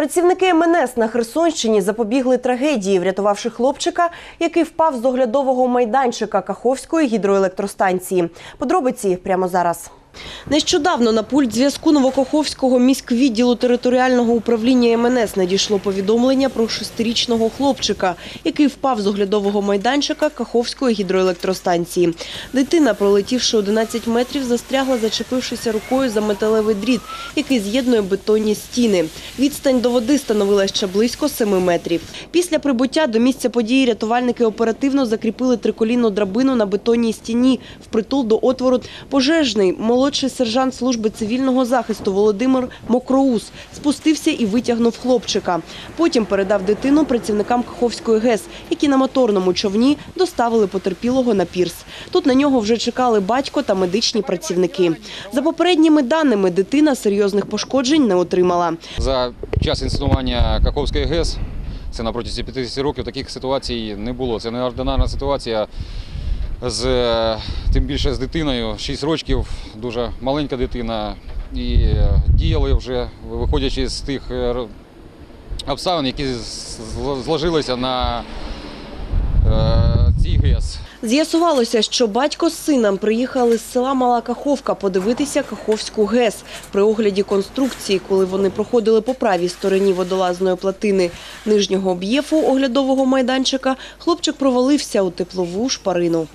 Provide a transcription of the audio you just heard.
Працівники МНС на Херсонщині запобігли трагедії, врятувавши хлопчика, який впав з оглядового майданчика Каховської гідроелектростанції. Подробиці прямо зараз. Нещодавно на пульт зв'язку Новокоховського міськвідділу територіального управління МНС надійшло повідомлення про шестирічного хлопчика, який впав з оглядового майданчика Каховської гідроелектростанції. Дитина, пролетівши 11 метрів, застрягла, зачепившися рукою за металевий дріт, який з'єднує бетонні стіни. Відстань до води становила ще близько 7 метрів. Після прибуття до місця події рятувальники оперативно закріпили триколінну драбину на бетонній стіні впритул до отвору. Пожежний молодший сержант служби цивільного захисту Володимир Мокроус спустився і витягнув хлопчика. Потім передав дитину працівникам Каховської ГЕС, які на моторному човні доставили потерпілого на пірс. Тут на нього вже чекали батько та медичні працівники. За попередніми даними, дитина серйозних пошкоджень не отримала. За час існування Каховської ГЕС, це на протязі 50 років, таких ситуацій не було. Це неординарна ситуація, з, е, тим більше з дитиною, 6 років, дуже маленька дитина. І е, діяли вже, виходячи з тих е, обставин, які зложилися на цій ГЕС. З'ясувалося, що батько з сином приїхали з села Мала Каховка подивитися Каховську ГЕС. При огляді конструкції, коли вони проходили по правій стороні водолазної платини нижнього об'єфу оглядового майданчика, хлопчик провалився у теплову шпарину.